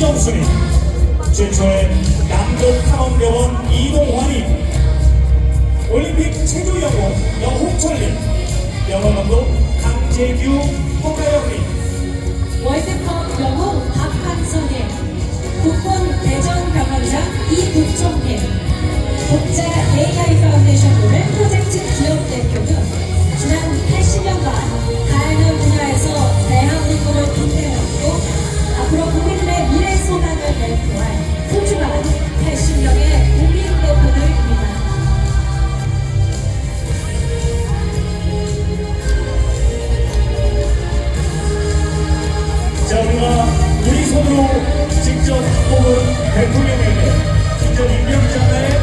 이정순이 최초의 남극 탐험대원 이동환이 올림픽 체조 영웅 여홍철님 영어 감독 강재규 홍가영님 우리 손으로 직접 뽑은 대통령에게 직접 임명장을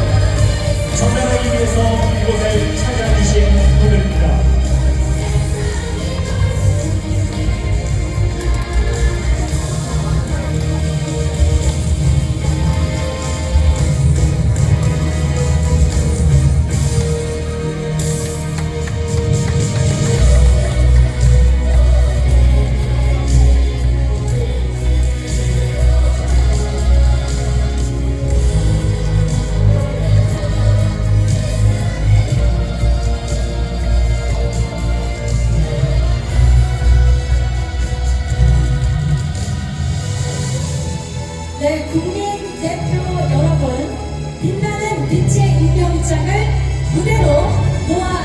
전달하기 위해서 이곳을 네, 국민 대표 여러분, 빛나는 빛의 임명장을 무대로 모아.